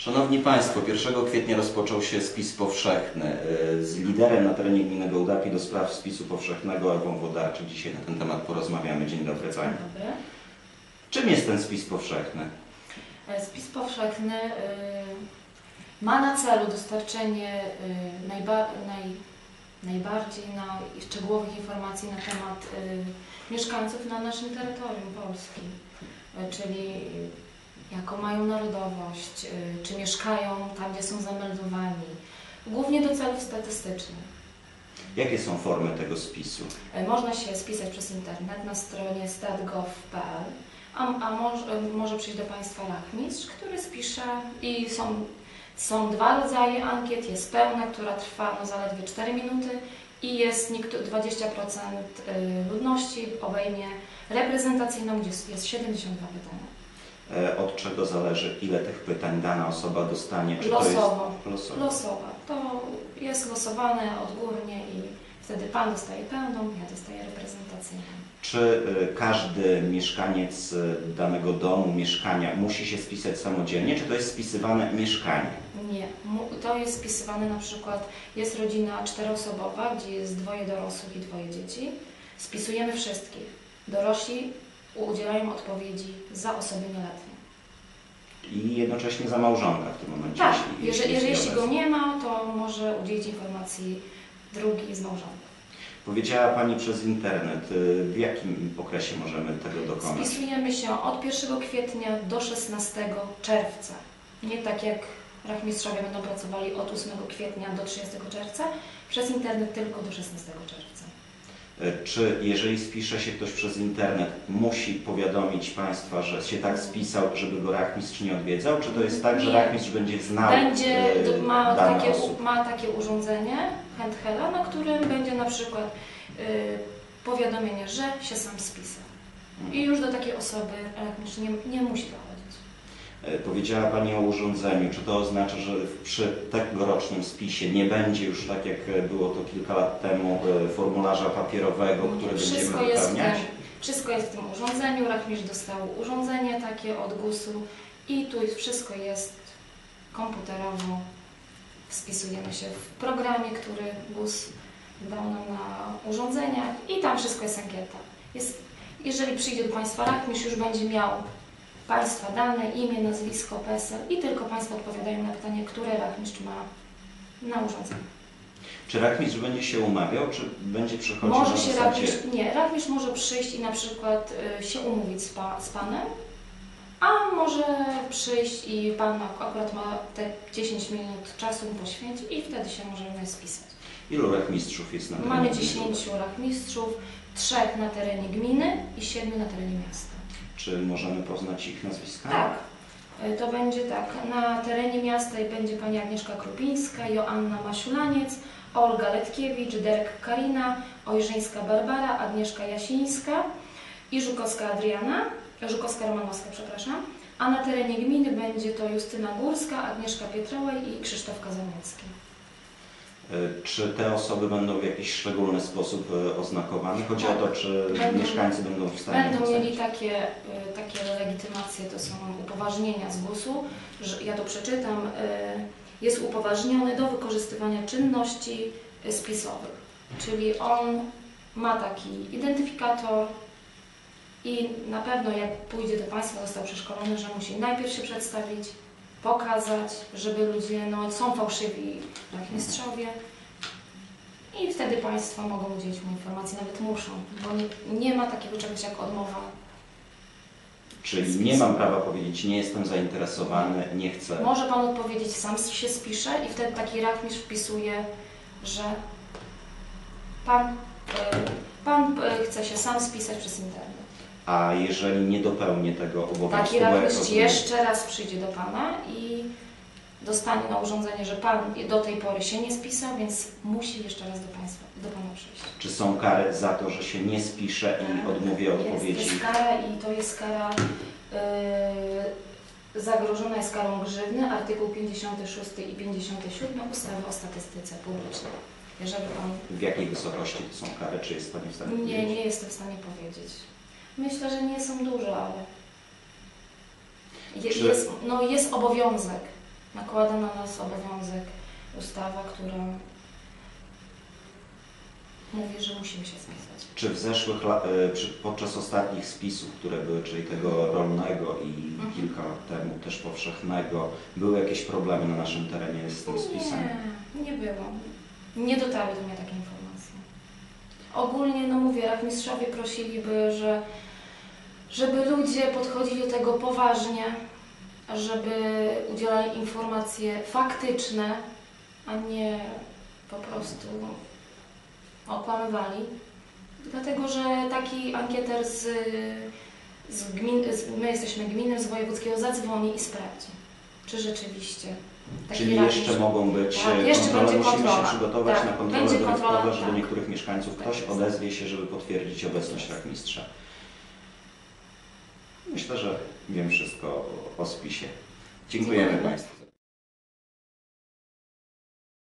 Szanowni Państwo, 1 kwietnia rozpoczął się spis powszechny. Y, Z liderem na terenie gminy Gołdaki do spraw spisu powszechnego Ewą Wodarczyk dzisiaj na ten temat porozmawiamy. Dzień dobry dobry. Czym jest ten spis powszechny? E, Spis powszechny y, ma na celu dostarczenie najba, naj, najbardziej na, szczegółowych informacji na temat mieszkańców na naszym terytorium Polski, czyli jaką mają narodowość, y, czy mieszkają tam, gdzie są zameldowani, głównie do celów statystycznych. Jakie są formy tego spisu? E, Można się spisać przez internet na stronie stat.gov.pl, a, a może, e, może przyjść do Państwa rachmistrz, który spisze i są, są dwa rodzaje ankiet. Jest pełna, która trwa no, zaledwie 4 minuty i jest niektó- 20% y, ludności obejmie reprezentacyjną, gdzie jest 72 pytania. E, Od czego zależy, ile tych pytań dana osoba dostanie? Czy Losowo. to jest losowo? Losowa. To jest losowane odgórnie i wtedy Pan dostaje pełną, ja dostaję reprezentacyjną. Czy y, każdy mieszkaniec y, danego domu, mieszkania musi się spisać samodzielnie, czy to jest spisywane mieszkanie? Nie, to jest spisywane na przykład, jest rodzina czteroosobowa, gdzie jest dwoje dorosłych i dwoje dzieci. Spisujemy wszystkich. Dorośli udzielają odpowiedzi za osoby nieletnie. I jednocześnie za małżonka w tym momencie. Tak, jeśli, jeżeli, jeżeli jeśli go nie ma, to może udzielić informacji drugi z małżonka. Powiedziała Pani przez internet, y, w jakim okresie możemy tego dokonać? Spisujemy się od 1 kwietnia do 16 czerwca. Nie tak jak rachmistrzowie będą pracowali od 8 kwietnia do 30 czerwca, przez internet tylko do 16 czerwca. Y, Czy jeżeli spisze się ktoś przez internet, musi powiadomić Państwa, że się tak spisał, żeby go rachmistrz nie odwiedzał? Czy to jest tak, że rachmistrz będzie znał Będzie, d- ma, takie, osób? ma takie urządzenie, handhela, na którym będzie na przykład y, powiadomienie, że się sam spisał. I już do takiej osoby rachmistrz nie, nie musi dochodzić. E, Powiedziała Pani o urządzeniu. Czy to oznacza, że przy tegorocznym spisie nie będzie już tak, jak e, było to kilka lat temu, e, formularza papierowego, który będziemy jest, wypełniać? wszystko jest w tym urządzeniu. Rachmistrz dostał urządzenie takie od GUS-u i tu wszystko jest komputerowo. Spisujemy się w programie, który GUS dał nam na urządzeniach i tam wszystko jest ankieta. Jest, jeżeli przyjdzie do Państwa rachmistrz, już będzie miał Państwa dane, imię, nazwisko, PESEL i tylko Państwo odpowiadają na pytanie, które rachmistrz ma na urządzeniu. Czy rachmistrz będzie się umawiał, czy będzie przychodził Może na się zasadzie... rachmistrz, nie, rachmistrz może przyjść i na przykład y, się umówić z, pa, z Panem, a może przyjść i Pan ak- akurat ma te 10 minut czasu mu poświęcić i wtedy się możemy spisać. Ilu rachmistrzów jest na terenie Mamy gminy? 10 rachmistrzów, 3 na terenie gminy i 7 na terenie miasta. Czy możemy poznać ich nazwiska? Tak. Y, To będzie tak, na terenie miasta będzie Pani Agnieszka Krupińska, Joanna Masiulaniec, Olga Letkiewicz, Derek Karina, Ojrzyńska Barbara, Agnieszka Jasińska i Żukowska Adriana, Żukowska Romanowska, przepraszam. A na terenie gminy będzie to Justyna Górska, Agnieszka Pietrołaj i Krzysztof Kazaniecki. E, Czy te osoby będą w jakiś szczególny sposób e, oznakowane? Chodzi Tak. o to, czy Będą- mieszkańcy będą w stanie Będą mieli takie, y, takie legitymacje, to są upoważnienia z GUS-u, że ja to przeczytam, jest upoważniony do wykorzystywania czynności spisowych. Czyli on ma taki identyfikator i na pewno jak pójdzie do Państwa, został przeszkolony, że musi najpierw się przedstawić, pokazać, żeby ludzie, no są fałszywi rachmistrzowie, i wtedy Państwo mogą udzielić mu informacji, nawet muszą, bo nie, nie ma takiego czegoś jak odmowa. Czyli nie mam prawa powiedzieć, nie jestem zainteresowany, nie chcę. Może Pan odpowiedzieć, sam się spisze i wtedy taki rachmistrz wpisuje, że Pan, e, pan e, chce się sam spisać przez internet. A jeżeli nie dopełnię tego obowiązku, Taki rozumiem- jeszcze raz przyjdzie do Pana i dostanie na urządzenie, że Pan do tej pory się nie spisał, więc musi jeszcze raz do Państwa, do Pana przyjść. Czy są kary za to, że się nie spiszę i odmówię Jest, odpowiedzi? jest kara i to jest kara yy, zagrożona jest karą grzywny, artykuł 56 i 57 ustawy o statystyce publicznej. Jeżeli Pan W jakiej wysokości to są kary? Czy jest Pani w stanie nie, powiedzieć? nie jestem w stanie powiedzieć. Myślę, że nie są duże, ale je, Czy- jest, no jest obowiązek nakłada na nas obowiązek ustawa, która mówi, że musimy się spisać. Czy w zeszłych lat, e, przy- podczas ostatnich spisów, które były, czyli tego rolnego i Mhm. kilka lat temu też powszechnego, były jakieś problemy na naszym terenie z tym spisem? Nie, nie było. Nie dotarły do mnie takie informacje. Ogólnie, no mówię, rachmistrzowie prosiliby, że, żeby ludzie podchodzili do tego poważnie, żeby udzielali informacje faktyczne, a nie po prostu okłamywali. Dlatego, że taki ankieter z, z gmin, z, my jesteśmy gminem z wojewódzkiego, zadzwoni i sprawdzi, czy rzeczywiście taki Czyli jeszcze mogą być Tak, jeszcze kontrole, musimy kontrola. się przygotować Tak, na kontrolę że do tak. niektórych mieszkańców Tak ktoś jest. odezwie się, żeby potwierdzić obecność rachmistrza. Myślę, że wiem wszystko o, spisie. Dziękujemy Dziękujemy. Państwu.